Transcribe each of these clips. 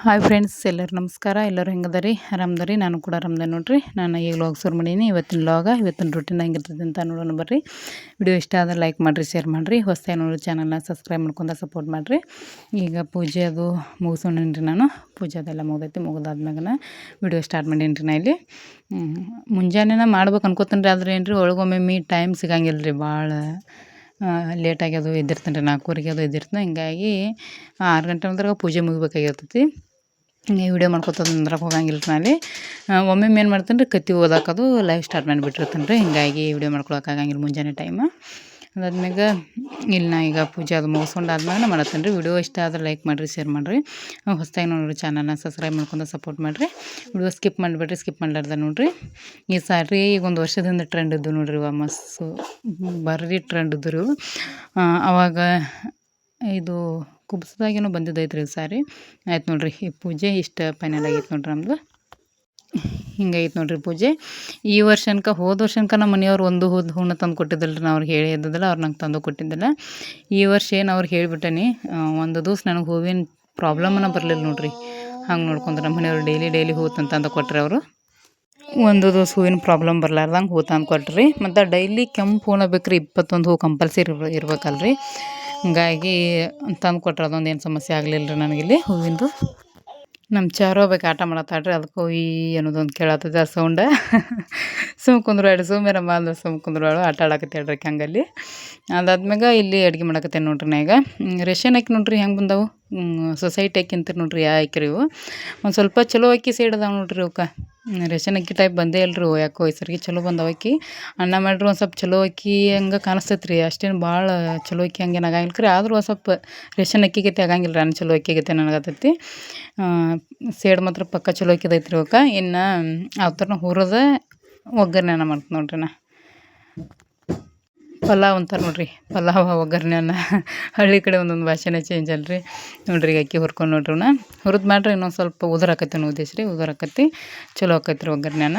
Hi friends ಎಲ್ಲರೂ ನಮಸ್ಕಾರ. ಎಲ್ಲರೂ ಹೆಂಗದರಿ ಆರಾಮದರಿ? ನಾನು ಕೂಡ ಆರಾಮದ ನೋಡ್ರಿ. ನಾನು ಈಗ ಲಾಗ್ ಶುರು ಮಾಡೀನಿ. ಇವತ್ತಿನ ಲಾಗ ಇವತ್ತಿನ ರೂಟೀನ್ ಹೆಂಗಿರ್ತದೆ ಅಂತ ನೋಡೋಣ ಬರ್ರಿ. ವಿಡಿಯೋ ಇಷ್ಟ ಆದರೆ ಲೈಕ್ ಮಾಡಿರಿ ಶೇರ್ ಮಾಡಿರಿ. ಹೊಸ ನೋಡೋ ಚಾನಲ್ನ ಸಬ್ಸ್ಕ್ರೈಬ್ ಮಾಡ್ಕೊಂಡು ಸಪೋರ್ಟ್ ಮಾಡಿರಿ. ಈಗ ಪೂಜೆ ಅದು ಮುಗಿಸೋಣೇನ್ರಿ ನಾನು. ಪೂಜೆ ಅದೆಲ್ಲ ಮುಗ್ದೈತಿ. ಮುಗಿದಾದ್ಮ್ಯಾಗ ವಿಡಿಯೋ ಸ್ಟಾರ್ಟ್ ಮಾಡೀನಿ ರೀ ನಾ ಇಲ್ಲಿ. ಮುಂಜಾನೆನ ಮಾಡ್ಬೇಕು ಅನ್ಕೋತೀನಿ ರೀ. ಆದ್ರೆ ಏನು ರೀ ಒಳಗೊಮ್ಮೆ ಮೀ ಟೈಮ್ ಸಿಗಂಗಿಲ್ಲ ರೀ ಭಾಳ ಲೇಟಾಗಿ ಅದು ಎದ್ದಿರ್ತೀನಿ ರೀ ನಾಲ್ಕೂವರೆಗೆ ಅದು ಎದ್ದಿರ್ತೀನಿ, ಹಿಂಗಾಗಿ ಆರು ಗಂಟೆ ಅಂದ್ರೆ ಪೂಜೆ ಮುಗಿಬೇಕಾಗಿರ್ತೈತಿ. ಹಿಂಗೆ ವಿಡಿಯೋ ಮಾಡ್ಕೊತದ ನಿಂದ್ರಕ್ಕೆ ಹೋಗಂಗಿಲ್ಲ ರೀ ಅಲ್ಲಿ ಒಮ್ಮೊಮ್ಮೆ ಏನು ಮಾಡ್ತೀನಿ ರೀ ಕತ್ತಿ ಓದಾಕೋದು ಲೈವ್ ಸ್ಟಾರ್ಟ್ ಮಾಡಿಬಿಟ್ಟಿರ್ತೀನಿ ರೀ ಹಿಂಗಾಗಿ ವಿಡಿಯೋ ಮಾಡ್ಕೊಳಕ್ಕೆ ಆಗಂಗಿಲ್ಲ ಮುಂಜಾನೆ ಟೈಮ್ ಅದಾದ್ಮ್ಯಾಗ, ಇಲ್ಲಿ ನಾ ಈಗ ಪೂಜೆ ಅದು ಮುಗಿಸ್ಕೊಂಡು ಆದ್ಮೇಲೆ ಮಾಡತ್ತೇನೆ ರೀ. ವಿಡಿಯೋ ಇಷ್ಟ ಆದ್ರೆ ಲೈಕ್ ಮಾಡಿರಿ ಶೇರ್ ಮಾಡಿರಿ. ಹೊಸ್ದಾಗಿ ನೋಡಿರಿ ಚಾನಲ್ನ ಸಬ್ಸ್ಕ್ರೈಬ್ ಮಾಡ್ಕೊಂಡು ಸಪೋರ್ಟ್ ಮಾಡಿರಿ. ವಿಡಿಯೋ ಸ್ಕಿಪ್ ಮಾಡಿಬಿಡ್ರಿ ಸ್ಕಿಪ್ ಮಾಡ್ಲಾರ್ದ ನೋಡಿರಿ. ಈ ಸಾರಿ ಈಗ ಒಂದು ವರ್ಷದಿಂದ ಟ್ರೆಂಡ್ ಇದ್ದು ನೋಡಿರಿ ಇವ ಮಸ್ಸು. ಬರ್ರಿ ಟ್ರೆಂಡ್ ಇದ್ದರು ಆವಾಗ ಇದು ಕುಬ್ಸದಾಗೇನೋ ಬಂದಿದ್ದೈತೆ ರೀ ಸಾರಿ. ಆಯ್ತು ನೋಡಿರಿ, ಈ ಪೂಜೆ ಇಷ್ಟು ಫೈನಲ್ ಆಗೈತೆ ನೋಡ್ರಿ ನಮ್ಮದು ಹಿಂಗೈತೆ ನೋಡ್ರಿ ಪೂಜೆ. ಈ ವರ್ಷನಕ, ಹೋದ ವರ್ಷನಕ ನಮ್ಮ ಮನೆಯವ್ರು ಒಂದು ಹೋದ ಹೂಣ ತಂದು ಕೊಟ್ಟಿದ್ದಿಲ್ಲ ರೀ ನಾ ಅವ್ರಿಗೆ ಹೇಳಿ ಇದ್ದದಲ್ಲ ಅವ್ರು ನಂಗೆ ತಂದು ಕೊಟ್ಟಿದ್ದಿಲ್ಲ. ಈ ವರ್ಷ ಏನು ಅವ್ರು ಹೇಳಿಬಿಟ್ಟನಿ ಒಂದು ದಿವ್ಸ ನನಗೆ ಹೂವಿನ ಪ್ರಾಬ್ಲಮನ್ನು ಬರಲಿಲ್ಲ ನೋಡ್ರಿ. ಹಂಗೆ ನೋಡ್ಕೊಂಡ್ರೆ ನಮ್ಮ ಮನೆಯವ್ರು ಡೈಲಿ ಡೈಲಿ ಹೂ ತಂದು ಕೊಟ್ರಿ ಅವರು. ಒಂದು ದಿವಸ ಹೂವಿನ ಪ್ರಾಬ್ಲಮ್ ಬರಲಾರ್ದಂಗೆ ಹೂ ತಂದು ಕೊಟ್ರಿ. ಮತ್ತು ಡೈಲಿ ಕೆಂಪು ಹೂನ ಬೇಕ್ರಿ, ಇಪ್ಪತ್ತೊಂದು ಹೂ ಕಂಪಲ್ಸರಿ ಇರ್ಬೇಕಲ್ರಿ. ಹಂಗಾಗಿ ತಂದು ಕೊಟ್ರೆ ಅದೊಂದು ಏನು ಸಮಸ್ಯೆ ಆಗಲಿಲ್ಲ ರೀ ನನಗಿಲ್ಲಿ ಹೂವಿಂದು. ನಮ್ಮ ಚಾರು ಬೇಕು ಆಟ ಮಾಡತ್ತಾಡ್ರಿ ಅದಕ್ಕೆ ಈ ಅನ್ನೋದೊಂದು ಕೇಳತ್ತದ ಸೌಂಡ. ಸುಮ್ ಸುಮ್ಮನೆ ಸುಮ್ಮಿರಮ್ಮ ಅಂದ್ರೆ ಸುಮ್ ಕುಂದ್ರಾಳು ಆಟ ಆಡಕತ್ತೇಳ್ರಿ ಹಂಗಲ್ಲಿ. ಅದಾದ್ಮ್ಯಾಗ ಇಲ್ಲಿ ಅಡುಗೆ ಮಾಡಕತ್ತೇನೆ ನೋಡ್ರಿ ನಾ ಈಗ. ರೇಷನ್ ಹಾಕಿ ನೋಡ್ರಿ ಹೆಂಗೆ ಬಂದವು? ಸೊಸೈಟಿ ಅಕ್ಕಿ ಅಂತೀರಿ ನೋಡ್ರಿ ಯಾ ಅಕ್ಕಿ ಇವು. ಒಂದು ಸ್ವಲ್ಪ ಚಲೋ ಅಕ್ಕಿ ಸೈಡ್ ಅದಾವೆ ನೋಡ್ರಿ ಅವಕ್ಕೆ ರೇಷನ್ ಅಕ್ಕಿ ಟೈಪ್ ಬಂದೇ ಇಲ್ರಿ ಯಾಕೋ ಈ ಸರಿಗೆ ಚಲೋ ಬಂದವ ಅಕ್ಕಿ. ಅನ್ನ ಮಾಡ್ರಿ ಒಂದು ಸ್ವಲ್ಪ ಚಲೋ ಅಕ್ಕಿ ಹಂಗೆ ಕಾಣಿಸ್ತೈತೆ ರೀ ಅಷ್ಟೇನು ಭಾಳ ಚಲೋ ಅಕ್ಕಿ ಹಂಗೇನು ಆಗಂಗಿಲ್ಲ ರೀ ಆದರೂ ಒಂದು ಸ್ವಲ್ಪ ರೇಷನ್ ಅಕ್ಕಿ ಗತಿ ಆಗಂಗಿಲ್ಲ ರೀ ಅನ್ನ ಚಲೋ ಅಕ್ಕಿ ಗತಿ ನನಗತ್ತೈತಿ ಸೇಡ್ ಮಾತ್ರ ಪಕ್ಕ ಚಲೋ ಅಕ್ಕಿದೈತೆ ರೀ ಅವಕ್ಕೆ ಇನ್ನು ಅವ್ತರನ ಹುರಿದ ಒಗ್ಗರಣೆ ಮಾಡ್ತೀನಿ ನೋಡ್ರಿ ನಾ ಪಲಾವ್ ಅಂತಾರೆ ನೋಡಿರಿ. ಪಲಾವ್ ಒಗ್ಗರಣೆನ ಹಳ್ಳಿ ಕಡೆ ಒಂದೊಂದು ಭಾಷೆನೇ ಚೇಂಜ್ ಅಲ್ರಿ. ನೋಡಿರಿ ಅಕ್ಕಿ ಹುರ್ಕೊಂಡು ನೋಡ್ರಿ ಹುರಿದು ಮಾಡ್ರಿ ಇನ್ನೊಂದು ಸ್ವಲ್ಪ ಉದುರಾಕತ್ತಿ ಉದ್ದೇಶ ರೀ ಉದುರಾಕತ್ತಿ ಚಲೋ ಆಕೈತೆ. ರೀ ಒಗ್ಗರಣೆನ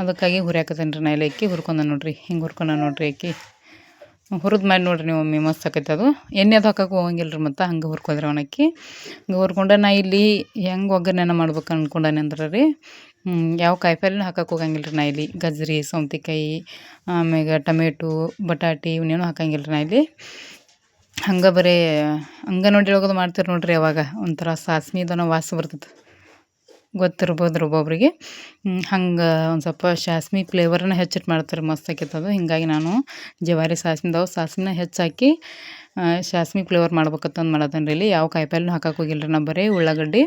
ಅದಕ್ಕಾಗಿ ಹುರಿಯಾಕತ್ತೇನೆ ರೀ ನಾ ಅಕ್ಕಿ ಹುರ್ಕೊಂಡ ನೋಡಿರಿ. ಹಿಂಗೆ ಹುರ್ಕೊಂಡ ನೋಡಿರಿ ಅಕ್ಕಿ. ಹುರಿದು ಮಾಡಿ ನೋಡಿರಿ ನೀವು ಒಮ್ಮೆ ಮಸ್ತ್ ಆಕೈತೆ ಅದು. ಎಣ್ಣೆ ಅದು ಹಾಕಕ್ಕೆ ಹೋಗಂಗಿಲ್ಲ ರೀ ಮತ್ತು ಹಂಗೆ ಹುರ್ಕೊಂಡ್ರೆ ಅವನಕ್ಕಿ. ಹಂಗೆ ಹುರ್ಕೊಂಡೆ ನಾ ಇಲ್ಲಿ ಹೆಂಗೆ ಒಗ್ಗರಣೆನ ಮಾಡ್ಬೇಕು ಅಂದ್ಕೊಂಡಾನೆ ಅಂದ್ರೆ ರೀ ಯಾವ ಕಾಯಿಪಲ್ಲೆನೂ ಹಾಕಕ್ಕೆ ಹೋಗಂಗಿಲ್ಲ ರೀ ನಾ ಇಲ್ಲಿ. ಗಜ್ರಿ ಸೌತೆಕಾಯಿ, ಆಮ್ಯಾಗ ಟೊಮೆಟೊ, ಬಟಾಟಿ ಇವನ್ನೇನು ಹಾಕಂಗಿಲ್ಲ ರೀ ನಾ ಇಲ್ಲಿ. ಹಂಗೆ ಬರೀ ಅಂಗನವಾಡಿ ಒಳಗದು ಮಾಡ್ತೀರಿ ನೋಡಿರಿ ಯಾವಾಗ ಒಂಥರ ಸಾಸ್ಮಿದನ ವಾಸ ಬರ್ತದೆ ಗೊತ್ತಿರ್ಬೋದು ಒಬ್ಬೊಬ್ರಿಗೆ ಹಂಗೆ ಒಂದು ಸ್ವಲ್ಪ ಸಾಸ್ಮಿ ಫ್ಲೇವರನ್ನ ಹೆಚ್ಚಿಟ್ಟು ಮಾಡ್ತಾರೆ ಮಸ್ತ್ ಆಕೈತದು ಹೀಗಾಗಿ ನಾನು ಜವಾರಿ ಸಾಸ್ಮಿದವು, ಸಾಸ್ಮಿನ ಹೆಚ್ಚಾಕಿ ಸಾಸ್ಮಿ ಫ್ಲೇವರ್ ಮಾಡ್ಬೇಕಂತಂದು ಮಾಡತ್ತೇನೆ ರೀ ಇಲ್ಲಿ. ಯಾವ ಕಾಯಿಪಲ್ಲೆನೂ ಹಾಕಕ್ಕೆ ಹೋಗಿಲ್ಲ ರೀ ನಾ ಬರೀ ಉಳ್ಳಾಗಡ್ಡಿ.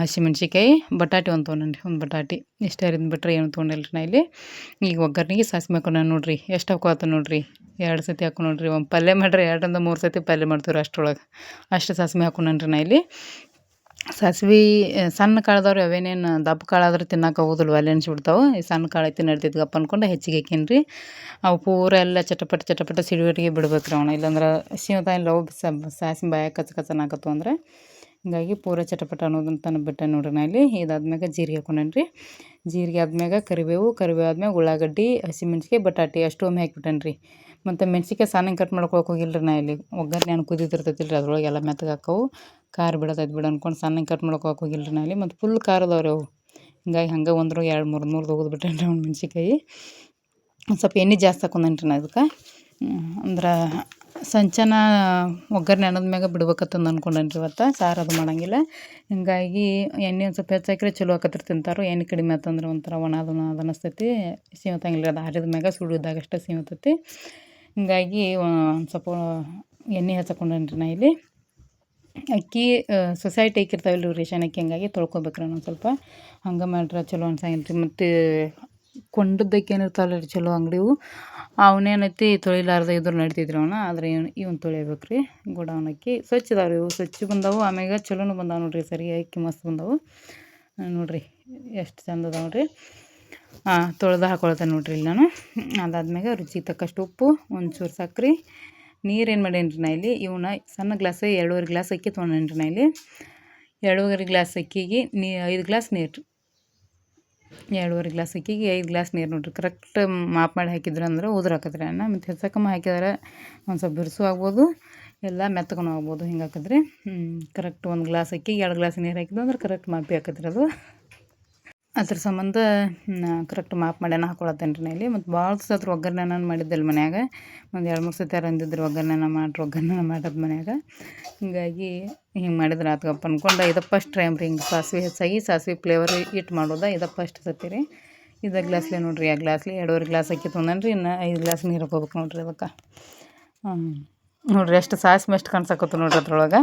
ಹಸಿಮೆಣ್ಸಿಕಾಯಿ ಬಟಾಟೆ ಒಂದು ತೊಗೊಂಡ್ರಿ ಒಂದು ಬಟಾಟೆ. ಇಷ್ಟು ಬಿಟ್ರೆ ಏನು ತೊಗೊಂಡಿಲ್ಲ ರೀ ನಾ ಇಲ್ಲಿ. ಈಗ ಒಗ್ಗರಣೆಗೆ ಸಾಸಿವೆ ಹಾಕೋಣ ನೋಡಿರಿ, ಎಷ್ಟು ಹಾಕೋತ ನೋಡಿರಿ? ಎರಡು ಸತಿ ಹಾಕೊ ನೋಡಿರಿ, ಒಂದು ಪಲ್ಯ ಮಾಡಿರಿ ಎರಡರಿಂದ ಮೂರು ಸತಿ ಪಲ್ಯ ಮಾಡ್ತೀವಿ ಅಷ್ಟರೊಳಗೆ. ಅಷ್ಟು ಸಾಸಿವೆ ಹಾಕೊಂಡ್ರಿ ನಾ ಇಲ್ಲಿ. ಸಾಸಿವೆ ಸಣ್ಣ ಕಾಳದವ್ರು, ಅವೇನೇನು ದಪ್ಪ ಕಾಳಾದ್ರೆ ತಿನ್ನಕ್ಕೆ ಒಲೆ ಬಿಡ್ತಾವೆ ಈ ಸಣ್ಣ ಕಾಳು ಐತಿ ನಡ್ದಿದ್ಗಪ್ಪ ಅನ್ಕೊಂಡು ಹೆಚ್ಚಿಗೆ ಹಾಕೀನಿ ರೀ ಅವು ಪೂರ ಎಲ್ಲ ಚಟಪಟ ಚಟಪಟ ಸಿಡಿಗಟ್ಟಿಗೆ ಬಿಡ್ಬೇಕು ರೀ ಅವಣ ಇಲ್ಲಾಂದ್ರೆ ಸೀಮತಾಯಿ ಲವ್ ಸಾಸಿವೆ ಬಾಯ ಕಚ್ಚ ಕಚನಾಕತ್ತು ಅಂದ್ರೆ. ಹಿಂಗಾಗಿ ಪೂರ ಚಟಪಟ ಅನ್ನೋದನ್ನ ಬಿಟ್ಟೆ ನೋಡ್ರಿ ನಾ ಇಲ್ಲಿ. ಇದಾದ್ಮ್ಯಾಗ ಜೀರಿಗೆ ಹಾಕೊಂಡೇನಿ ರೀ ಜೀರಿಗೆ ಆದ್ಮ್ಯಾಗ ಕರಿಬೇವು ಕರಿಬೇವು ಆದ್ಮ್ಯಾಗ ಉಳ್ಳಾಗಡ್ಡಿ ಹಸಿಮೆಣ್ಸಿಕಾಯಿ ಬಟಾಟಿ ಅಷ್ಟು ಒಮ್ಮೆ ಹಾಕ್ಬಿಟ್ಟೇನಿ ರೀ ಮತ್ತು ಮೆಣ್ಸಿಕಾಯಿ ಸಾನಂಗೆ ಕಟ್ ಮಾಡ್ಕೊಳಕ್ಕೆ ರೀ ನಾ ಇಲ್ಲಿ. ಒಗ್ಗರಣೆ ಹಣ್ಣು ಕುದಿತಿರ್ತೈತಿಲ್ಲ ರೀ ಅದ್ರೊಳಗೆ ಎಲ್ಲ ಮೆತ್ತಗೆ ಖಾರ ಬಿಡತೈತೆ ಬಿಡು ಅಂದ್ಕೊಂಡು ಸಣ್ಣಗೆ ಕಟ್ ಮಾಡ್ಕೊಳಕ್ಕೆ ರೀ ನಾ ಇಲ್ಲಿ. ಮತ್ತು ಫುಲ್ ಖಾರ ಅವು. ಹಿಂಗಾಗಿ ಹಂಗೆ ಒಂದ್ರೊಳಗೆ ಎರಡು ಮೂರು ಮೂರು ತೊಗೊದು ಬಿಟ್ಟೇನಿ ರೀ ಮೆಣ್ಸಿಕಾಯಿ ಒಂದು ಸ್ವಲ್ಪ ಎಣ್ಣೆ ಜಾಸ್ತಿ ಹಾಕೊಂಡೇನಿ ರೀ ನಾ ಅದಕ್ಕೆ ಅಂದ್ರೆ ಸಂಚನ ಒಗ್ಗರಣೆ ಅನ್ನೋದ್ ಮ್ಯಾಗ ಬಿಡ್ಬೇಕತ್ತಂದು ಅನ್ಕೊಂಡೇನಿ ರೀ ಇವತ್ತು. ಸಾರು ಅದು ಮಾಡಂಗಿಲ್ಲ. ಹಿಂಗಾಗಿ ಎಣ್ಣೆ ಒಂದು ಸ್ವಲ್ಪ ಹೆಚ್ಚಾಕ್ರೆ ಚಲೋ ಆಕತ್ರಿ ತಿಂತಾರೆ. ಎಣ್ಣೆ ಕಡಿಮೆ ಆತಂದ್ರೆ ಒಂಥರ ಒಣ ಅದು ಅದು ಅನಿಸ್ತೈತಿ. ಸೀಮತಂಗಿಲ್ಲ ಅದು ಆರಿದ ಮ್ಯಾಗ ಸುಡು ಅಷ್ಟೇ ಸೀಮತೈತಿ. ಹಿಂಗಾಗಿ ಒಂದು ಸ್ವಲ್ಪ ಎಣ್ಣೆ ಹಚ್ಕೊಂಡೇನಿ ರೀ ನಾ ಇಲ್ಲಿ. ಅಕ್ಕಿ ಸೊಸೈಟಿ ಅಕ್ಕಿ ಇರ್ತಾವಲ್ಲ ರೀ ರೇಷನ್ ಅಕ್ಕಿ, ಹಂಗಾಗಿ ತೊಳ್ಕೊಬೇಕ್ರಿ ಒಂದು ಸ್ವಲ್ಪ. ಹಂಗೆ ಮಾಡ್ರೆ ಚಲೋ ಅನ್ಸಂಗಿಲ್ಲ ರೀ ಮತ್ತು ಕೊಂಡದ್ದು ಅಕ್ಕಿ ಏನಿರ್ತಾವಲ್ಲ ರೀ ಚಲೋ ಅಂಗಡಿವು ಅವನೇನೈತಿ ತೊಳಿಲಾರ್ದೆ ಇದ್ರು ನಡಿತೈತ್ರಿ ಅವನ್ನ ಆದರೆ ಇವ್ನು ತೊಳಿಬೇಕು ರೀ ಗೋಡೌನ್ ಅಕ್ಕಿ ಸ್ವಚ್ಛ ಇದಾವೆ ಇವು, ಸ್ವಚ್ಛ ಬಂದವು, ಆಮ್ಯಾಗ ಚಲೋನು ಬಂದಾವೆ ನೋಡಿರಿ ಸರಿ, ಅಕ್ಕಿ ಮಸ್ತ್ ಬಂದವು. ನೋಡಿರಿ ಎಷ್ಟು ಚಂದ ಅದಾವೆ ನೋಡಿರಿ. ತೊಳೆದು ಹಾಕೊಳ್ತೇನೆ ನೋಡಿರಿ ಇಲ್ಲಿ ನಾನು. ಅದಾದ್ಮ್ಯಾಗ ರುಚಿಗೆ ತಕ್ಕಷ್ಟು ಉಪ್ಪು, ಒಂಚೂರು ಸಕ್ರೆ. ನೀರೇನು ಮಾಡೇನಿ ರೀ ನಾ ಇಲ್ಲಿ ಇವನ್ನ ಸಣ್ಣ ಗ್ಲಾಸ್, ಎರಡೂವರೆ ಗ್ಲಾಸ್ ಅಕ್ಕಿ ತೊಗೊಂಡೇನಿ ರೀ ನಾ ಇಲ್ಲಿ. ಎರಡೂವರೆ ಗ್ಲಾಸ್ ಅಕ್ಕಿಗೆ ನೀ, ಐದು ಗ್ಲಾಸ್ ನೀರು. ಎರಡೂವರೆ ಗ್ಲಾಸ್ ಅಕ್ಕಿಗೆ ಐದು ಗ್ಲಾಸ್ ನೀರು ನೋಡಿರಿ. ಕರೆಕ್ಟ್ ಮಾಪ್ ಮಾಡಿ ಹಾಕಿದ್ರು ಅಂದ್ರೆ ಉದುರು ಹಾಕಿದ್ರೆ ಅನ್ನ. ಮತ್ತು ಹೆಚ್ಚಕಮ್ಮ ಹಾಕಿದ್ರೆ, ಒಂದು ಸ್ವಲ್ಪ ಬಿರುಸು ಆಗ್ಬೋದು, ಎಲ್ಲ ಮೆತ್ತಗೂ ಆಗ್ಬೋದು, ಹಿಂಗೆ ಹಾಕಿದ್ರೆ ಕರೆಕ್ಟ್ ಒಂದು ಗ್ಲಾಸ್ ಅಕ್ಕಿಗೆ ಎರಡು ಗ್ಲಾಸ್ ನೀರು ಹಾಕಿದ್ದು ಅಂದ್ರೆ ಕರೆಕ್ಟ್ ಮಾಪಿ ಹಾಕತ್ರಿ ಅದು. ಅದ್ರ ಸಂಬಂಧ ಕರೆಕ್ಟ್ ಮಾಪ್ ಮಾಡ್ಯಾನ ಹಾಕೊಳತ್ತೇನೆ ರೀ ಇಲ್ಲಿ. ಮತ್ತು ಭಾಳ ಸತ್ರ ಒಗ್ಗರಣೆ ನಾನು ಮನ್ಯಾಗ. ಒಂದು ಎರಡು ಮೂರು ಸತಿ ಅಂದಿದ್ರು ಒಗ್ಗರಣೆನ ಮಾಡ್ರಿ, ಒಗ್ಗರಣೆ ಮಾಡೋದು ಮನ್ಯಾಗ. ಹೀಗಾಗಿ ಹಿಂಗೆ ಮಾಡಿದ್ರೆ ಆತಪ್ಪ ಅನ್ಕೊಂಡು, ಇದು ಫಸ್ಟ್ ಟೈಮ್ ರೀ ಹಿಂಗೆ ಸಾಸಿವೆ ಹೆಚ್ಚಾಗಿ ಸಾಸಿವೆ ಫ್ಲೇವರ್ ಇಟ್ಟು ಮಾಡೋದು, ಇದು ಫಸ್ಟ್ ಸತಿ ರೀ. ಇದು ಗ್ಲಾಸ್ಲಿ ನೋಡ್ರಿ, ಆ ಗ್ಲಾಸ್ಲಿ ಎರಡೂವರೆ ಗ್ಲಾಸ್ ಅಕ್ಕಿ ತೊಗೊಂಡ್ರಿ ಇನ್ನು ಐದು ಗ್ಲಾಸ್ ನೀರು ಹಾಕೋಬೇಕು ನೋಡ್ರಿ ಅದಕ್ಕೆ. ನೋಡ್ರಿ ಎಷ್ಟು ಸಾಸಿವೆ, ಎಷ್ಟು ಕಾಣಿಸಕತ್ತು ನೋಡ್ರಿ ಅದ್ರೊಳಗೆ.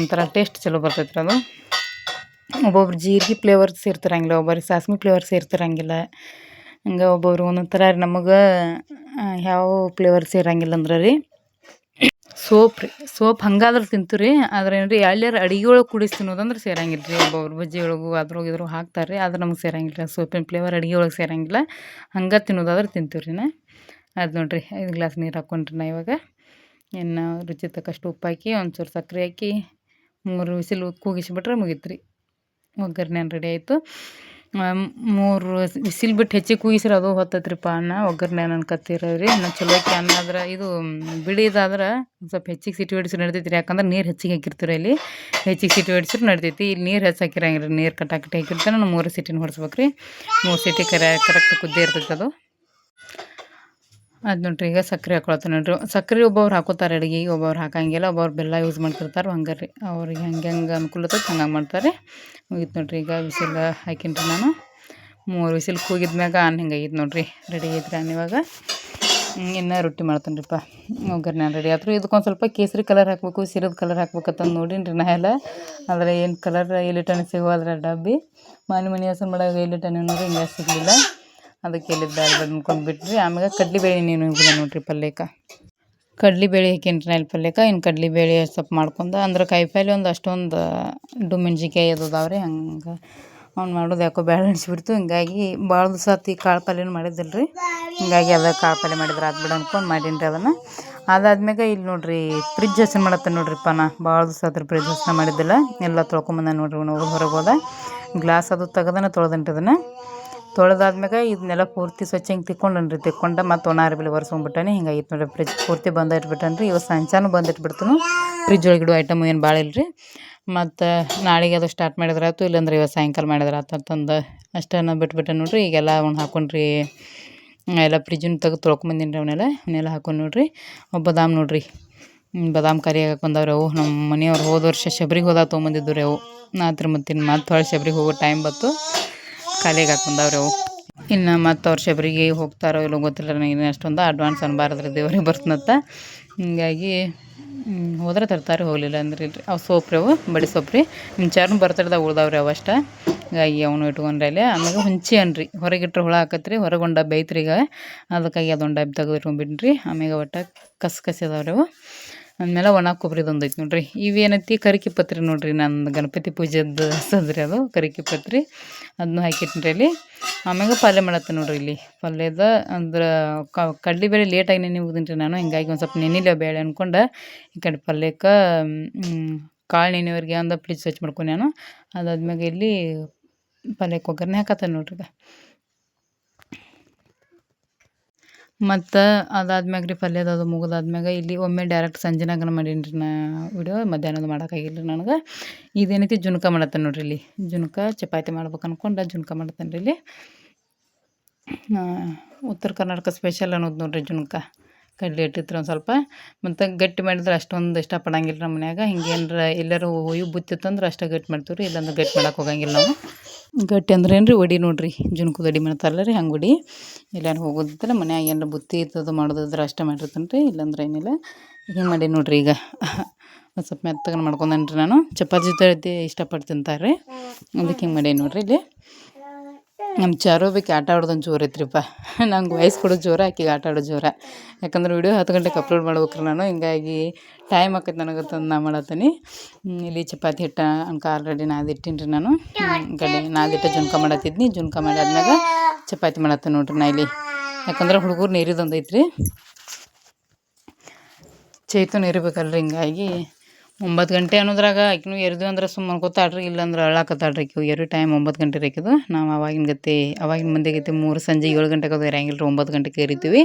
ಒಂಥರ ಟೇಸ್ಟ್ ಚಲೋ ಬರ್ತೈತ್ರಿ ಅದು. ಒಬ್ಬೊಬ್ರು ಜೀರಿಗೆ ಫ್ಲೇವರ್ ಸೇರ್ತಿರಂಗಿಲ್ಲ ಒಬ್ಬರಿಗೆ ಸಾಸ್ಮಿ ಫ್ಲೇವರ್ ಸೇರ್ತಿರಂಗಿಲ್ಲ ಹಂಗೆ ಒಬ್ಬೊಬ್ರು ಒಂದೊಂದು ಥರ ನಮಗೆ ಯಾವ ಫ್ಲೇವರ್ ಸೇರಂಗಿಲ್ಲ ಅಂದ್ರೆ ರೀ, ಸೋಪ್ ರೀ. ಸೋಪ್ ಹಂಗಾದ್ರೆ ತಿಂತೀವಿ ರೀ, ಆದ್ರೆ ಏನು ರೀ ಎಲ್ಲಾರ ಅಡಿಗೆ ಒಳಗೆ ಕುಡಿಸಿ ತಿನ್ನೋದಂದ್ರೆ ಸೇರಂಗಿಲ್ಲ ರೀ. ಒಬ್ಬೊಬ್ರು ಬಜ್ಜಿ ಒಳಗೂ ಅದ್ರೊಳಗೆ ಇದ್ರೂ ಹಾಕ್ತಾರೆ ರೀ ಆದ್ರೆ ನಮ್ಗೆ ಸೇರಂಗಿಲ್ಲ ಸೋಪಿನ ಫ್ಲೇವರ್ ಅಡಿಗೆ ಒಳಗೆ ಸೇರಂಗಿಲ್ಲ, ಹಂಗೆ ತಿನ್ನೋದಾದ್ರೆ ತಿಂತೀವಿ ರೀ ನಾ. ಅದು ನೋಡಿರಿ, ಐದು ಗ್ಲಾಸ್ ನೀರು ಹಾಕ್ಕೊಂಡ್ರಿ ನಾ ಇವಾಗ. ಇನ್ನು ರುಚಿ ತಕ್ಕಷ್ಟು ಉಪ್ಪು ಹಾಕಿ ಒಂಚೂರು ಸಕ್ಕರೆ ಹಾಕಿ, ಮೂರು ಬಿಸಿಲು ಕೂಗಿಸಿಬಿಟ್ರೆ ಮುಗೀತು ರೀ ಒಗ್ಗರಣೆ ರೆಡಿ ಆಯಿತು. ಮೂರು ಬಿಸಿಲು ಬಿಟ್ಟು ಹೆಚ್ಚಿಗೆ ಕೂಗಿಸ್ರೆ ಅದು ಹೊತ್ತತ್ರಿಪ್ಪ ಅನ್ನ ಒಗ್ಗರಣೆ ಅನ್ಕತ್ತೀರ ರೀ ಇನ್ನು ಚಲೋ ಕ್ಯಾನ್ ಅನ್ನ ಆದ್ರೆ ಇದು ಬಿಳಿದಾದ್ರೆ ಸ್ವಲ್ಪ ಹೆಚ್ಚಿಗೆ ಸಿಟಿ ಹೊಡಿಸಿ ನಡ್ತೈತಿ ರೀ ಯಾಕಂದ್ರೆ ನೀರು ಹೆಚ್ಚಿಗೆ ಹಾಕಿರ್ತೀರಿ ಇಲ್ಲಿ ಹೆಚ್ಚಿಗೆ ಸಿಟಿ ಹೊಡಿಸಿರು ನಡ್ತೈತಿ. ಇಲ್ಲಿ ನೀರು ಹೆಚ್ಚು ಹಾಕಿರಂಗಿಲ್ಲ ನೀರು ಕಟ್ಟಾಕಟ್ಟಿ ಹಾಕಿರ್ತಾನೆ ನಾನು ಮೂರು ಸಿಟಿನ ಹೊಡಿಸ್ಬೇಕು ರೀ ಮೂರು ಸಿಟಿ ಕರೆ ಕರೆಕ್ಟ್ ಕುದ್ದೇ ಇರ್ತೈತೆ ಅದು. ಅದು ನೋಡ್ರಿ, ಈಗ ಸಕ್ಕರೆ ಹಾಕೊಳತ್ತೆ ನೋಡ್ರಿ. ಸಕ್ಕರೆ ಒಬ್ಬೊಬ್ರು ಹಾಕೋತಾರೆ ಅಡುಗೆಗೆ ಒಬ್ಬೊಬ್ರು ಹಾಕಂಗಿಲ್ಲ ಒಬ್ಬೊಬ್ರು ಬೆಲ್ಲ ಯೂಸ್ ಮಾಡ್ತಿರ್ತಾರೆ ಹಂಗೆ ಅವ್ರಿಗೆ ಹೆಂಗೆ ಹೆಂಗೆ ಅನುಕೂಲ ಚೆನ್ನಾಗಿ ಹಂಗೆ ಮಾಡ್ತಾರೆ. ಮುಗೀತು ನೋಡ್ರಿ, ಈಗ ವಿಸಿಲ್ ಹಾಕಿನ್ರಿ ನಾನು. ಮೂರು ವಿಸಿಲ್ ಕೂಗಿದ್ಮ್ಯಾಗ ಅನ್ನ ಹಿಂಗಾಗಿತ್ತು ನೋಡ್ರಿ ರೆಡಿ ಐತ್ರಿ ಅನ್ನ ಇವಾಗ. ಇನ್ನು ರೊಟ್ಟಿ ಮಾಡ್ತೇನೆ ರೀಪ್ಪ ಒಗ್ಗರಣೆ ರೆಡಿ ಆದರೂ ಇದಕ್ಕೊಂದು ಸ್ವಲ್ಪ ಕೇಸರಿ ಕಲರ್ ಹಾಕ್ಬೇಕು, ಸಿರದ ಕಲರ್ ಹಾಕ್ಬೇಕಂತ ನೋಡಿನ್ರಿ ನಾ ಎಲ್ಲ. ಆದರೆ ಏನು ಕಲರ್ ಎಲ್ಲಿ ಟನ್ ಸಿಗೋದ್ರ ಡಬ್ಬಿ. ಮನೆ ಮನೆ ಹೆಸರು ಮಾಡಾಗ ಎಲ್ಲಿ ಟನ್ ಹಿಂಗೆ ಸಿಗಲಿಲ್ಲ. ಅದಕ್ಕೆ ಎಲ್ಲಿದ್ದ ಬ್ಯಾಡ ಅನ್ಕೊಂಡು ಬಿಟ್ರಿ ಆಮ್ಯಾಗ ಕಡ್ಲಿಬೇಳೆ ನೀನು ಹೋಗಿಲ್ಲ ನೋಡ್ರಿ ಪಲ್ಯಕ್ಕೆ. ಕಡ್ಲಿಬೇಳೆ ಹಾಕಿನ್ರಿ ಅಲ್ಲಿ ಪಲ್ಯಕ್ಕೆ? ಇನ್ನು ಕಡ್ಲಿಬೇಳೆ ಸ್ವಲ್ಪ ಮಾಡ್ಕೊಂಡು, ಅಂದ್ರೆ ಕಾಯಿಪಲ್ಲೆ ಒಂದು ಅಷ್ಟೊಂದು ಡು ಮೆಣ್ಸಿನ್ಕಾಯಿ ಅದು ಅದಾವೆ ರೀ ಹಂಗೆ ಅವ್ನು ಮಾಡೋದು ಯಾಕೋ ಬೇಡ ಅನಿಸ್ಬಿಡ್ತು. ಹಿಂಗಾಗಿ ಭಾಳ ದಿವಸ ಆತು ಈ ಕಾಳು ಪಲ್ಯನೂ ಮಾಡಿದ್ದಿಲ್ಲ ರೀ ಹಿಂಗಾಗಿ ಅದ ಕಾಳು ಪಲ್ಯ ಮಾಡಿದ್ರೆ ಆತ್ಬಿಡು ಅಂದ್ಕೊಂಡು ಮಾಡೀನಿ ರೀ ಅದನ್ನು. ಅದಾದ್ಮ್ಯಾಗ ಇಲ್ಲಿ ನೋಡ್ರಿ ಫ್ರಿಜ್ ಹಸನ್ ಮಾಡತ್ತೆ ನೋಡ್ರಿಪ್ಪ ನಾ ಭಾಳ ದಿವಸ ಅದ್ರ ಫ್ರಿಜ್ ಹಸನ ಮಾಡಿದ್ದಿಲ್ಲ. ಎಲ್ಲ ತೊಳ್ಕೊಂಬಂದ ನೋಡ್ರಿ ನಾವು ಹೊರಗೆ ಹೋದ. ಗ್ಲಾಸ್ ಅದು ತೆಗ್ದನ ತೊಳ್ದನ್ರಿ ಅದನ್ನು. ತೊಳೆದಾದ್ಮ್ಯಾಗ ಇದನ್ನೆಲ್ಲ ಪೂರ್ತಿ ಸ್ವಚ್ಛ ಹಿಂಗೆ ತಿಕ್ಕೊಂಡನ್ರಿ, ತಿಕ್ಕೊಂಡು ಮತ್ತು ಒಣ ಅರ್ಬಿಲಿ ಒರೆಸ್ಕೊಂಡ್ಬಿಟ್ಟಾನೆ ಹಿಂಗಾಗಿತ್ತು ನೋಡ್ರಿ ಫ್ರಿಜ್ ಪೂರ್ತಿ ಬಂದ ಇಟ್ಬಿಟ್ಟನ್ರಿ. ಇವತ್ತು ಸಂಚಾನು ಬಂದು ಫ್ರಿಜ್ ಒಳಗಿಡು ಐಟಮ್ ಏನು ಭಾಳ ಇಲ್ಲರಿ ಮತ್ತು ನಾಳೆಗೆ ಅದು ಸ್ಟಾರ್ಟ್ ಮಾಡಿದ್ರೆ ಆಯ್ತು ಇಲ್ಲಾಂದ್ರೆ ಇವತ್ತು ಸಾಯಂಕಾಲ ಮಾಡಿದ್ರೆ ಆಯ್ತು ಅಂತಂದು ಅಷ್ಟನ್ನು ಬಿಟ್ಬಿಟ್ಟೆ ನೋಡ್ರಿ. ಈಗೆಲ್ಲ ಅವ್ನು ಹಾಕೊಂಡ್ರಿ, ಎಲ್ಲ ಫ್ರಿಜ್ಜನ್ನು ತೆಗೆದು ತೊಳ್ಕೊಂಬಂದಿನಿ ರೀ ಅವನ್ನೆಲ್ಲ ಅವನ್ನೆಲ್ಲ ಹಾಕೊಂಡು ನೋಡ್ರಿ. ಬದಾಮ್ ನೋಡ್ರಿ, ಬಾದಾಮ್ ಕರಿ ಹಾಕಕ್ಕೆ ಬಂದವ್ರಿ ಅವು. ನಮ್ಮ ಮನೆಯವ್ರು ಹೋದ ವರ್ಷ ಶಬರಿಗೆ ಹೋದಾಗ ತೊಗೊಂಬಂದಿದ್ದು ರೀ ಅವು. ನಾತ್ರ ಮತ್ತಿನ್ನು ಮತ್ತೆ ಹೊಳೆ ಶಬರಿಗೆ ಹೋಗೋ ಟೈಮ್ ಬಂತು. ಖಾಲಿಯಾಗಿ ಹಾಕಿ ಬಂದವ್ರಿ ಅವು ಇನ್ನು ಮತ್ತು ಅವ್ರ ಶಬರಿಗೆ ಹೋಗ್ತಾರೋ ಇಲ್ಲೋ ಗೊತ್ತಿಲ್ಲ, ನನಗೆ ಅಷ್ಟೊಂದು ಅಡ್ವಾನ್ಸ್ ಅನ್ಬಾರ್ದ್ರಿ ದೇವ್ರಿಗೆ ಬರ್ತನತ್ತ ಹಿಂಗಾಗಿ ಹೋದ್ರೆ ತರ್ತಾರೆ, ಹೋಗಲಿಲ್ಲ ಅಂದ್ರೆ ಇಲ್ರಿ. ಅವು ಬಡಿ ಸೋಪ್ರಿ. ನಿಮ್ಮ ಚಾರ್ನು ಬರ್ತಡ್ದಾಗ ಉಳ್ದಾವ್ರಿ ಅವಷ್ಟ ಹಿಂಗಾಗಿ ಅವನು ಇಟ್ಕೊಂಡ್ರೆ ಅಲ್ಲಿ. ಆಮೇಲೆ ಹುಂಚಿ ಅನ್ರಿ. ಹೊರಗಿಟ್ರೆ ಹುಳ ಹಾಕತ್ರಿ, ಹೊರಗೊಂಡ ಡಬ್ಬಿ ಐತ್ರಿ ಈಗ. ಅದಕ್ಕಾಗಿ ಅದೊಂದು ಡಬ್ಬಿ ತೆಗೆದು ಇಟ್ಕೊಂಡ್ಬಿಡ್ರಿ ಆಮ್ಯಾಗ ಒಟ್ಟು ಕಸ್ ಕಸಿ ಅವು. ಅಂದಮೇಲೆ ಒಣ ಕೊಬ್ಬರಿದೊಂದು ಐತಿ ನೋಡ್ರಿ. ಇವೇನೈತಿ? ಕರಿಕೆ ಪತ್ರಿ ನೋಡ್ರಿ ನಂದು ಗಣಪತಿ ಪೂಜೆದ್ದು ಸದ್ರಿ ಅದು, ಕರಿಕೆ ಪತ್ರಿ. ಅದನ್ನು ಹಾಕಿಟ್ರಿ ಅಲ್ಲಿ ಆಮ್ಯಾಗ ಪಲ್ಯ ಮಾಡತ್ತೆ ನೋಡ್ರಿ ಇಲ್ಲಿ. ಪಲ್ಯದ ಅಂದ್ರೆ ಕಡ್ಲಿಬೇಳೆ ಲೇಟಾಗಿ ನೆನೆ ಹೋಗಿದ್ದೀನಿ ರೀ ನಾನು ಹಿಂಗಾಗಿ ಒಂದು ಸ್ವಲ್ಪ ನೆನಿಲ್ಲ ಬೇಳೆ ಅಂದ್ಕೊಂಡು ಈ ಕಡೆ ಪಲ್ಯಕ್ಕೆ ಕಾಳು ನೆನೆವರೆಗೆ ಅಂದ ಪ್ಲೀಸ್ ಸ್ವಚ್ಛ ಮಾಡ್ಕೊಂಡು ನಾನು. ಅದಾದ್ಮ್ಯಾಗ ಇಲ್ಲಿ ಪಲ್ಯಕ್ಕೆ ಒಗ್ಗರಣೆ ಹಾಕತ್ತೆ ನೋಡ್ರಿ ಈಗ ಮತ್ತು ಅದಾದ್ಮ್ಯಾಗ ರೀ ಪಲ್ಯದ ಅದು ಮುಗಿದಾದ್ಮ್ಯಾಗ ಇಲ್ಲಿ ಒಮ್ಮೆ ಡೈರೆಕ್ಟ್ ಸಂಜೆನಾಗನ ಮಾಡೀನಿ ರೀ ನಾ ವಿಡಿಯೋ ಮಧ್ಯಾಹ್ನದ ಮಾಡೋಕ್ಕಾಗಿಲ್ಲ ರೀ ನನಗೆ. ಇದೇನೈತಿ ಜುನಕ ಮಾಡತ್ತೆ ನೋಡ್ರಿ ಇಲ್ಲಿ. ಜುನ್ಕ ಚಪಾತಿ ಮಾಡ್ಬೇಕು ಅನ್ಕೊಂಡು ಜುನಕ ಮಾಡ್ತೇನೆ ರೀ ಇಲ್ಲಿ. ಉತ್ತರ ಕರ್ನಾಟಕ ಸ್ಪೆಷಲ್ ಅನ್ನೋದು ನೋಡ್ರಿ ಜುನಕ. ಕಡ್ಲೆ ಇಟ್ಟಿತ್ತು ಒಂದು ಸ್ವಲ್ಪ. ಮತ್ತು ಗಟ್ಟಿ ಮಾಡಿದ್ರೆ ಅಷ್ಟೊಂದು ಇಷ್ಟಪಡಂಗಿಲ್ಲ ನಮ್ಮ ಮನ್ಯಾಗ. ಹಿಂಗೇನಾರ ಎಲ್ಲರೂ ಹೊಯ್ಯು ಬುತ್ತಿತ್ತಂದ್ರೆ ಅಷ್ಟೇ ಗಟ್ಟಿ ಮಾಡ್ತೀವಿ ರೀ ಇಲ್ಲಾಂದ್ರೆ ಗಟ್ಟಿ ಮಾಡಕ್ಕೆ ಹೋಗಂಗಿಲ್ಲ ನಾವು. ಗಟ್ಟಿ ಅಂದ್ರೆ ಏನು ರೀ ಒಡಿ ನೋಡ್ರಿ. ಜುನ್ಕು ಅಡಿ ಮಾಡ್ತಾರಲ್ಲ ರೀ, ಹಂಗೆ ಒಡಿ ಎಲ್ಲಾರು ಹೋಗೋದಿದ್ರೆ ಮನ್ಯಾಗ ಏನಾರ ಬುತ್ತಿ ಇರ್ತದೆ ಮಾಡೋದಿದ್ರೆ ಅಷ್ಟೇ ಮಾಡಿರ್ತೇನೆ ರೀ ಇಲ್ಲಾಂದ್ರೆ ಏನಿಲ್ಲ. ಹಿಂಗೆ ಮಾಡಿ ನೋಡ್ರಿ ಈಗ. ಒಂದು ಸ್ವಲ್ಪ ಮೆತ್ತಗೆ ಮಾಡ್ಕೊಂಡೇನಿ ರೀ ನಾನು. ಚಪಾತಿ ಜೊತೆ ಇಷ್ಟಪಟ್ಟು ತಿಂತಾರೆ ಅದಕ್ಕೆ ಹಿಂಗೆ ಮಾಡಿ ನೋಡ್ರಿ ಇಲ್ಲಿ. ನಮ್ಮ ಚಾರೋಬಿಗೆ ಆಟ ಆಡೋದೊಂದು ಜೋರು ಐತ್ರಿಪ್ಪ. ನಂಗೆ ವಯಸ್ಸು ಕೊಡೋದು ಜೋರ, ಆಕಿಗೆ ಆಟ ಆಡೋ ಜೋರ. ಯಾಕಂದ್ರೆ ವಿಡಿಯೋ ಹತ್ತು ಗಂಟೆಗೆ ಅಪ್ಲೋಡ್ ಮಾಡ್ಬೇಕ್ರಿ ನಾನು. ಹಿಂಗಾಗಿ ಟೈಮ್ ಆಕೈತೆ ನನಗೆ ತಂದು ನಾ ಮಾಡತ್ತೀನಿ. ಇಲ್ಲಿ ಚಪಾತಿ ಹಿಟ್ಟ, ಅನ್ಕ ಆಲ್ರೆಡಿ ನಾದಿಟ್ಟಿನಿ ರೀ ನಾನು. ಗಡಿ ನಾದಿಟ್ಟು ಜುನ್ಕ ಮಾಡತ್ತಿದ್ನಿ. ಜುನ್ಕ ಮಾಡಾದ್ಮ್ಯಾಗ ಚಪಾತಿ ಮಾಡತ್ತೆ ನೋಡ್ರಿ ನಾ ಇಲ್ಲಿ. ಯಾಕಂದ್ರೆ ಹುಡುಗರು ನೀರಿದೊಂದು ಐತ್ರಿ. ಚೈತನ್ ಇರ್ಬೇಕಲ್ರಿ ಹಿಂಗಾಗಿ. ಒಂಬತ್ತು ಗಂಟೆ ಅನ್ನೋದ್ರಾಗ ಆಕಿನೂ ಎರ್ದು ಅಂದ್ರೆ ಸುಮ್ಮನೆ ಗೊತ್ತಾಡ್ರಿ ಇಲ್ಲಾಂದ್ರೆ ಅಳಾಕತ್ತಾಳ್ರಿ ಆಕಿವು ಎರಿ ಟೈಮ್ ಒಂಬತ್ತು ಗಂಟೆ ರೇಕಿದು ನಾವು ಅವಾಗಿನ ಗತಿ, ಅವಾಗಿನ ಮಂದಿ ಗತಿ ಮೂರು ಸಂಜೆ ಏಳು ಗಂಟೆಗೆ ಅದು ಇರಂಗಿಲ್ಲ ರೀ ಒಂಬತ್ತು ಗಂಟೆಗೆ ಏರಿತೀವಿ.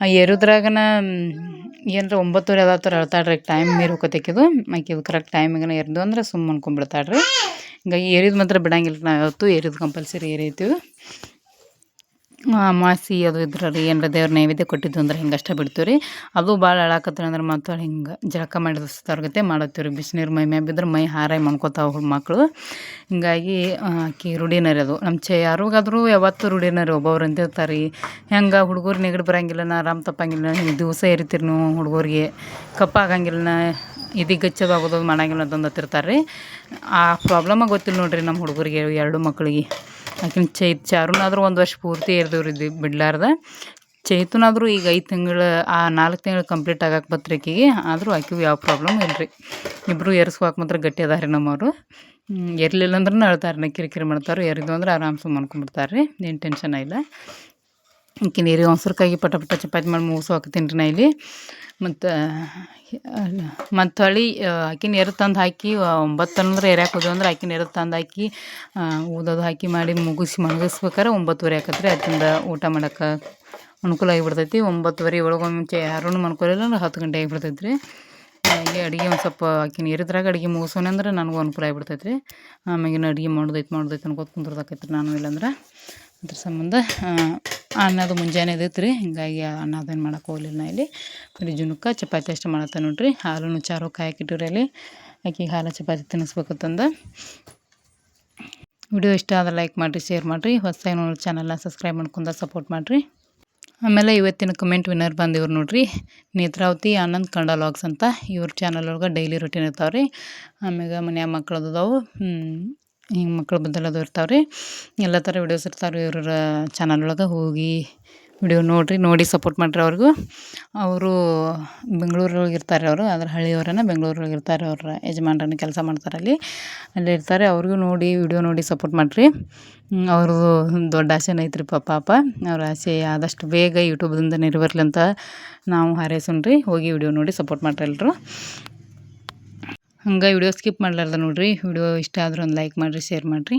ಆ ಏರುದ್ರಾಗನ ಏನರ ಒಂಬತ್ತುವರೆ ಅದಾತರ ಅಳ್ತಾಳ್ರಿ ಟೈಮ್ ಮೀರಿ ಹೋಗತಕ್ಕಿದು ಆಕಿದು ಕರೆಕ್ಟ್ ಟೈಮಿಗೆ ಎರಿದು ಅಂದ್ರೆ ಸುಮ್ಮನೆ ಅನ್ಕೊಂಡ್ಬಿಡ್ತಾಳ್ರಿ ಹಿಂಗಾಗಿ ಏರಿದ ಮಾತ್ರ ಬಿಡಂಗಿಲ್ಲ ನಾವು ಯಾವತ್ತು ಏರಿದು ಕಂಪಲ್ಸರಿ ಏರಿತೀವಿ ಅಮಾವಾಸ್ಯೆ ಅದು ಇದ್ರ ರೀ, ಏನರ ದೇವ್ರ ನೈವೇದ್ಯ ಕೊಟ್ಟಿದ್ದು ಅಂದ್ರೆ ಹಿಂಗೆ ಅಷ್ಟೇ ಬಿಡ್ತೀವಿ ರೀ. ಅದು ಭಾಳ ಅಳಾಕತ್ರ ಅಂದ್ರೆ ಮತ್ತೆ ಹಿಂಗೆ ಜಳಕ ಮಾಡಿದ ಗತೆ ಮಾಡತ್ತೀವಿ ರೀ. ಬಿಸಿನೀರು ಮೈ ಮ್ಯಾಗ ಬಿದ್ರೆ ಮೈ ಹಾರಾಯಿ ಮನ್ಕೋತಾವ ಮಕ್ಕಳು ಹಿಂಗಾಗಿ ಆಕಿ ರೂಢಿನ ರೀ ಅದು. ನಮ್ಮ ಚೆ, ಯಾರಿಗಾದ್ರೂ ಯಾವತ್ತೂ ರೂಢಿನ ರೀ ಒಬ್ಬೊಬ್ರು ಅಂತಿರ್ತಾರೆ ರೀ. ಹೆಂಗೆ ಹುಡುಗರು ನೆಗಡಿ ಬರಂಗಿಲ್ಲ, ನಾ ಆರಾಮ್ ತಪ್ಪಂಗಿಲ್ಲ ಹಿಂಗೆ ದಿವಸ ಇರ್ತೀರಿ ನೀವು ಹುಡುಗರಿಗೆ. ಕಪ್ಪ ಆಗಂಗಿಲ್ಲ, ನಾ ಇದೀಗ ಗಚ್ಚದು ಆಗೋದು ಮಾಡಂಗಿಲ್ಲ ಅಂತಂದು ಹತ್ತಿರ್ತಾರೆ ರೀ. ಆ ಪ್ರಾಬ್ಲಮ ಗೊತ್ತಿಲ್ಲ ನೋಡ್ರಿ ನಮ್ಮ ಹುಡುಗರಿಗೆ, ಎರಡು ಮಕ್ಕಳಿಗೆ ಆಕಿನ ಚೈತ್ ಚಾರುನಾದ್ರೂ ಒಂದು ವರ್ಷ ಪೂರ್ತಿ ಇರ್ದವ್ರಿದ್ವಿ ಬಿಡ್ಲಾರ್ದ. ಚೈತುನಾದರೂ ಈಗ ಐದು ತಿಂಗಳು, ಆ ನಾಲ್ಕು ತಿಂಗಳು ಕಂಪ್ಲೀಟ್ ಆಗಕ್ಕೆ ಬತ್ರಿ ಆಕಿಗೆ. ಆದರೂ ಆಕಿಗೂ ಯಾವ ಪ್ರಾಬ್ಲಮ್ ಇಲ್ಲ ರೀ ಇಬ್ಬರು ಏರ್ಸ್ಕೊಳಕ್ಕೆ ಮಾತ್ರ ಗಟ್ಟಿ ಅದಾರ ನಮ್ಮವರು. ಎರಲಿಲ್ಲ ಅಂದ್ರೆ ಅಳ್ತಾರೆ ಕಿರಿಕಿರಿ ಮಾಡ್ತಾರೆ ಎರಿದು ಅಂದ್ರೆ ಆರಾಮ್ಸೆ ಮನ್ಕೊಂಡ್ಬಿಡ್ತಾರೆ ರೀ ಏನು ಟೆನ್ಷನ್ ಇಲ್ಲ. ಆಕಿ ನೀರಿಗೆ ಮೊಸರುಕಾಗಿ ಪಟ ಪಟ ಚಪಾತಿ ಮಾಡಿ ಮುಗಿಸೋಕತ್ತೀನಿ ರೀ ನಾ ಇಲ್ಲಿ. ಮತ್ತು ಮತ್ತು ಹೊಳಿ ಆಕಿನ ಎರು ತಂದು ಹಾಕಿ ಒಂಬತ್ತು ಅಂದ್ರೆ ಎರ್ಯಾಕೆ ಹೋದೆವು ಅಂದ್ರೆ ಆಕಿನ ಎರು ತಂದು ಹಾಕಿ ಊದೋದು ಹಾಕಿ ಮಾಡಿ ಮುಗಿಸಿ ಮಲಗಿಸ್ಬೇಕಾರೆ ಒಂಬತ್ತುವರೆ ಹಾಕತ್ರಿ ಅದರಿಂದ ಊಟ ಮಾಡಕ್ಕೆ ಅನುಕೂಲ ಆಗಿಬಿಡ್ತೈತಿ. ಒಂಬತ್ತುವರೆ ಒಳಗೆ ಮುಂಚೆ ಯಾರೂ ಮನ್ಕೊಲಿಲ್ಲ ಅಂದ್ರೆ ಹತ್ತು ಗಂಟೆ ಆಗಿಬಿಡ್ತೈತಿ ರೀ ಹಾಗೆ ಅಡುಗೆ ಒಂದು ಸ್ವಲ್ಪ ಆಕಿನ ಎರಿದ್ರಾಗ ಅಡುಗೆ ಮುಗಿಸೋಣ ಅಂದ್ರೆ ನನಗೂ ಅನುಕೂಲ ಆಗಿಬಿಡ್ತೈತಿ ರೀ ಆಮೇಲೆ ಅಡುಗೆ ಮಾಡೋದೈತೆ ಮಾಡೋದೈತೆ ಅನ್ಕೋತ ಕುಂದ್ರದಾಕೈತೆ ನಾನು ಇಲ್ಲಾಂದ್ರೆ. ಅದ್ರ ಸಂಬಂಧ ಅನ್ನದು ಮುಂಜಾನೆ ಐತೆ ರೀ ಹಿಂಗಾಗಿ ಅನ್ನ ಮಾಡೋಕೆ ಹೋಗಲಿಲ್ಲ ಇಲ್ಲಿ. ಬರೀ ಜುನುಕ ಚಪಾತಿ ಅಷ್ಟು ಮಾಡತ್ತೆ ನೋಡ್ರಿ. ಹಾಲು ಚಾರು ಕಾಯಕ್ಕಿಟ್ಟಿವ್ರಿ ಅಲ್ಲಿ. ಆಕಿಗೆ ಹಾಲು ಚಪಾತಿ ತಿನ್ನಿಸ್ಬೇಕಂತಂದು. ವಿಡಿಯೋ ಇಷ್ಟ ಆದ್ರೆ ಲೈಕ್ ಮಾಡಿರಿ ಶೇರ್ ಮಾಡಿರಿ. ಹೊಸದಾಗಿ ನೋಡಿ ಚಾನಲ್ನ ಸಬ್ಸ್ಕ್ರೈಬ್ ಮಾಡ್ಕೊಂಡು ಸಪೋರ್ಟ್ ಮಾಡಿರಿ. ಆಮೇಲೆ ಇವತ್ತಿನ ಕಮೆಂಟ್ ವಿನ್ನರ್ ಬಂದಿವ್ರು ನೋಡ್ರಿ. ನೇತ್ರಾವತಿ ಆನಂದ್ ಕನ್ನಡ ಲಾಗ್ಸ್ ಅಂತ. ಇವ್ರ ಚಾನಲ್ ಒಳಗೆ ಡೈಲಿ ರೊಟೀನ್ ಇರ್ತಾವೆ ರೀ ಆಮ್ಯಾಗ ಮನ್ಯಾಗ ಮಕ್ಳು ಅದಾವು. ಹಿಂಗೆ ಮಕ್ಳು ಇರ್ತಾವೆ ರೀ ಎಲ್ಲ ಥರ ವಿಡಿಯೋಸ್ ರೀ ಇವ್ರ ಚಾನಲ್ ಒಳಗೆ. ಹೋಗಿ ವಿಡಿಯೋ ನೋಡಿರಿ, ನೋಡಿ ಸಪೋರ್ಟ್ ಮಾಡಿರಿ ಅವ್ರಿಗೂ. ಅವರು ಬೆಂಗಳೂರೊಳಗೆ ಇರ್ತಾರೆ ಅವರು, ಆದ್ರೆ ಹಳ್ಳಿಯವರನ್ನ ಬೆಂಗಳೂರೊಳಗೆ ಇರ್ತಾರೆ ಅವ್ರ ಯಜಮಾನ್ರನ್ನ ಕೆಲಸ ಮಾಡ್ತಾರೆ ಅಲ್ಲಿ. ಅಲ್ಲಿ ಇರ್ತಾರೆ, ಅವ್ರಿಗೂ ನೋಡಿ ವಿಡಿಯೋ ನೋಡಿ ಸಪೋರ್ಟ್ ಮಾಡಿರಿ. ಅವ್ರದ್ದು ದೊಡ್ಡ ಆಸೆನ ಐತ್ರಿ ಪಾಪ. ಅವ್ರ ಆಸೆ ಆದಷ್ಟು ಬೇಗ ಯೂಟ್ಯೂಬ್ದಿಂದ ನೆರವೇರ್ಲಿ ಅಂತ ನಾವು ಹಾರೈಸೋಣ ರೀ ಹೋಗಿ ವಿಡಿಯೋ ನೋಡಿ ಸಪೋರ್ಟ್ ಮಾಡಿರಿ ಎಲ್ಲರೂ ಹಂಗೆ ವಿಡಿಯೋ ಸ್ಕಿಪ್ ಮಾಡ್ಲಾರ್ದ ನೋಡಿರಿ. ವಿಡಿಯೋ ಇಷ್ಟ ಆದ್ರೆ ಒಂದು ಲೈಕ್ ಮಾಡಿರಿ, ಶೇರ್ ಮಾಡಿರಿ.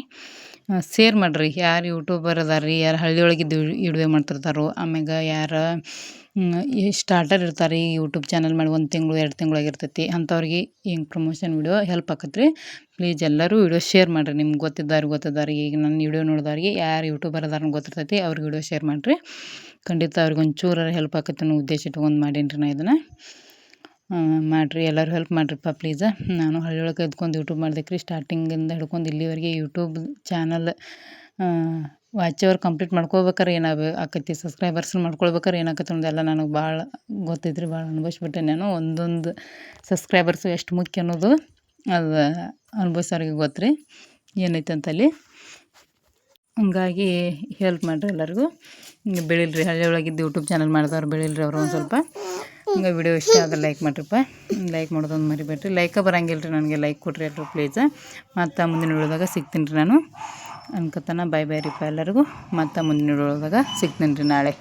ಶೇರ್ ಮಾಡಿರಿ. ಯಾರು ಯೂಟ್ಯೂಬರ್ ಅದಾರ್ರಿ, ಯಾರು ಹಳ್ಳಿಯೊಳಗಿದ್ದು ವಿಡಿಯೋ ಮಾಡ್ತಿರ್ತಾರೋ, ಆಮ್ಯಾಗ ಯಾರು ಸ್ಟಾರ್ಟರ್ ಇರ್ತಾರೆ ಈ ಯೂಟ್ಯೂಬ್ ಚಾನಲ್ ಮಾಡಿ ಒಂದು ತಿಂಗಳು, ಎರಡು ತಿಂಗಳಾಗಿರ್ತೈತಿ ಅಂಥವ್ರಿಗೆ ಹಿಂಗೆ ಪ್ರಮೋಷನ್ ವಿಡಿಯೋ ಹೆಲ್ಪ್ ಆಕತ್ರಿ. ಪ್ಲೀಸ್ ಎಲ್ಲರೂ ವಿಡಿಯೋ ಶೇರ್ ಮಾಡಿರಿ. ನಿಮ್ಗೆ ಗೊತ್ತಿದ್ದಾರೆ ಗೊತ್ತಿದ್ದಾರೆ ಈಗ ನನ್ನ ವಿಡಿಯೋ ನೋಡಿದವ್ರಿಗೆ ಯಾರು ಯೂಟ್ಯೂಬರ್ ಅದಾರ ಗೊತ್ತಿರ್ತೈತಿ, ಅವ್ರಿಗೆ ವಿಡಿಯೋ ಶೇರ್ ಮಾಡಿರಿ. ಖಂಡಿತ ಅವ್ರಿಗೆ ಒಂಚೂರು ಹೆಲ್ಪ್ ಆಕತ್ತೆ ಅನ್ನೋ ಉದ್ದೇಶ ಇಟ್ಕೊಂಡು ಮಾಡೀನಿ ರೀ ನಾ ಇದನ್ನು. ಮಾಡಿರಿ, ಎಲ್ಲರೂ ಹೆಲ್ಪ್ ಮಾಡಿರಿಪ್ಪ ಪ್ಲೀಸ ನಾನು ಹಳ್ಳಿಯೊಳಗೆ ಇದ್ಕೊಂಡು ಯೂಟ್ಯೂಬ್ ಮಾಡ್ದಕ್ಕೆ ರೀ ಸ್ಟಾರ್ಟಿಂಗಿಂದ ಹಿಡ್ಕೊಂಡು ಇಲ್ಲಿವರೆಗೆ ಯೂಟ್ಯೂಬ್ ಚಾನಲ್ ವಾಚವ್ರು ಕಂಪ್ಲೀಟ್ ಮಾಡ್ಕೋಬೇಕಾರೆ ಏನಾಗ ಆಕೈತಿ? ಸಬ್ಸ್ಕ್ರೈಬರ್ಸ್ ಮಾಡ್ಕೊಳ್ಬೇಕಾರೆ ಏನಾಕತಿ ಅನ್ನೋದೆಲ್ಲ ನನಗೆ ಭಾಳ ಗೊತ್ತೈತ್ರಿ ಭಾಳ ಅನುಭವಿಸ್ಬಿಟ್ಟೆ ನಾನು. ಒಂದೊಂದು ಸಬ್ಸ್ಕ್ರೈಬರ್ಸು ಎಷ್ಟು ಮುಖ್ಯ ಅನ್ನೋದು ಅದು ಅನುಭವಿಸೋರಿಗೆ ಗೊತ್ತ್ರಿ. ಏನೈತೆ ಅಂತಲ್ಲಿ? ಹಂಗಾಗಿ ಹೆಲ್ಪ್ ಮಾಡಿರಿ ಎಲ್ಲರಿಗೂ. ಬೆಳೀಲಿ ಹಳ್ಳಿ ಒಳಗಿದ್ದು ಯೂಟ್ಯೂಬ್ ಚಾನಲ್ ಮಾಡಿದವ್ರು ಬೆಳಿಲ್ರಿ ಅವರು ಒಂದು ಸ್ವಲ್ಪ. ಹಿಂಗೆ ವಿಡಿಯೋ ಇಷ್ಟ ಆದ್ರೆ ಲೈಕ್ ಮಾಡಿರಿಪ್ಪ. ಲೈಕ್ ಮಾಡೋದೊಂದು ಮರಿಬೇಡ್ರಿ. ಲೈಕ ಬರಂಗಿಲ್ಲ ರೀ ನನಗೆ ಲೈಕ್ ಕೊಡ್ರಿ ಎಲ್ಲರೂ ಪ್ಲೀಸ್ ಮತ್ತು ಮುಂದಿನ ವಿಡಿಯೋದಾಗ ಸಿಗ್ತೀನಿ ರೀ ನಾನು. ಅನ್ಕೋತಾನ ಬಾಯ್ ಬಾಯ್ ರೀಪ್ಪ ಎಲ್ಲರಿಗೂ. ಮತ್ತು ಮುಂದಿನ ವಿಡಿಯೋದಾಗ ಸಿಗ್ತೀನಿ ರೀ ನಾಳೆ.